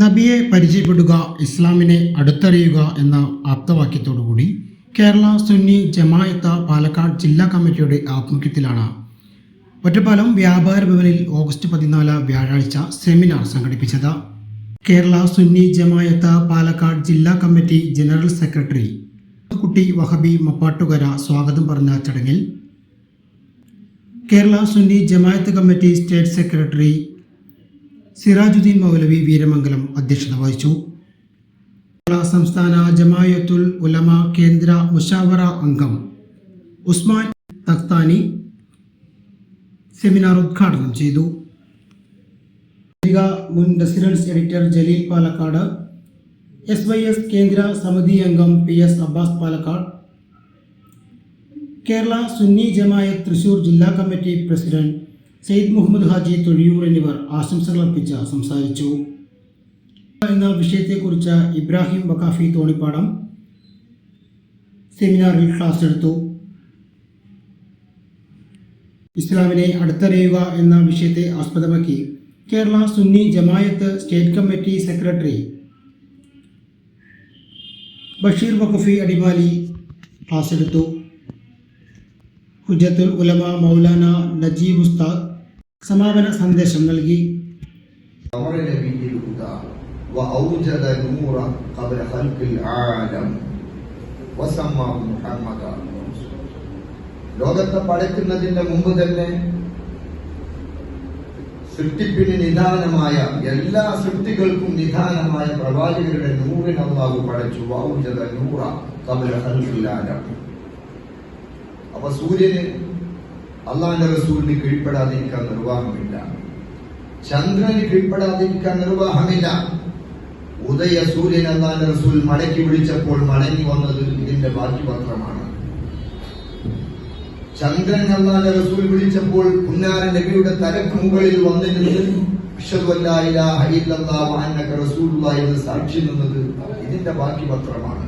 നബിയെ പരിചയപ്പെടുക ഇസ്ലാമിനെ അടുത്തറിയുക എന്ന ആപ്തവാക്യത്തോടുകൂടി കേരള സുന്നി ജമായത്ത പാലക്കാട് ജില്ലാ കമ്മിറ്റിയുടെ ആഭിമുഖ്യത്തിലാണ് ഒറ്റപ്പാലം വ്യാപാര ഭവനിൽ ഓഗസ്റ്റ് പതിനാല് വ്യാഴാഴ്ച സെമിനാർ സംഘടിപ്പിച്ചത്. കേരള സുന്നി ജമായത്ത പാലക്കാട് ജില്ലാ കമ്മിറ്റി ജനറൽ സെക്രട്ടറി കുട്ടി വഹബി മപ്പാട്ടുകര സ്വാഗതം പറഞ്ഞ ചടങ്ങിൽ Kerala Sunni Jamaat committee state secretary Sirajuddin Maulavi Veeramangalam അധ്യക്ഷത വഹിച്ചു. സംസ്ഥാന ജമായത്തുൽ ഉലമ കേന്ദ്ര മുഷാവറ അംഗം ഉസ്മാൻ തഖ്താനി സെമിനാർ ഉദ്ഘാടനം ചെയ്തു. മുൻ residence editor Jaleel Palakkad S Y S കേന്ദ്ര സമിതി അംഗം പി എസ് അബ്ബാസ് പാലക്കാട് കേരള സുന്നി ജമായത്ത് തൃശൂർ ജില്ലാ കമ്മിറ്റി പ്രസിഡന്റ് സെയ്ദ് മുഹമ്മദ് ഹാജി തൊഴിയൂർ എന്നിവർ ആശംസകൾ അർപ്പിച്ച് സംസാരിച്ചു. എന്ന വിഷയത്തെക്കുറിച്ച് ഇബ്രാഹിം ബക്കാഫി തോണിപ്പാടം സെമിനാറിൽ ക്ലാസ് എടുത്തു. ഇസ്ലാമിനെ അടുത്തറിയുക എന്ന വിഷയത്തെ ആസ്പദമാക്കി Kerala Sunni Jamaat state committee secretary Basheer Waqafi Adimali class എടുത്തു. ഹുജത്തുൽ ഉലമ മൗലാന നജീബ് ഉസ്താദ് സമാപന സന്ദേശം നൽകി أمر نبي الهدى وأوجد نورا قبل خلق العالم وسماه محمدا ലോകത്തെ പടയ്ക്കുന്നതിന്റെ മുമ്പ് തന്നെ സൃഷ്ടിപ്പിന് നിദാനമായ എല്ലാ സൃഷ്ടികൾക്കും നിദാനമായ പ്രവാചകരുടെ നൂറിന് അള്ളാഹു പടച്ചു വൗജത നൂറ കബല ഖൽഖില്ലാലം അപ്പൊ സൂര്യന് അള്ളാന്റെ റസൂലിന് കീഴ്പ്പെടാതിരിക്കാൻ നിർവാഹമില്ല. ചന്ദ്രന് കീഴ്പ്പെടാതിരിക്കാൻ നിർവാഹമില്ല. ഉദയ സൂര്യൻ അള്ളാന്റെ റസൂൽ മടക്കി വിളിച്ചപ്പോൾ മടങ്ങി വന്നത് ഇതിന്റെ ബാക്കി പത്രമാണ് ചന്ദ്രൻ അള്ളാന്റെ റസൂൽ വിളിച്ചപ്പോൾ പുന്നാര നബിയുടെ തലക്ക് മുകളിൽ വന്നിരുന്നത് എന്ന് സാക്ഷി നിന്നത് ഇതിന്റെ ബാക്കി പത്രമാണ്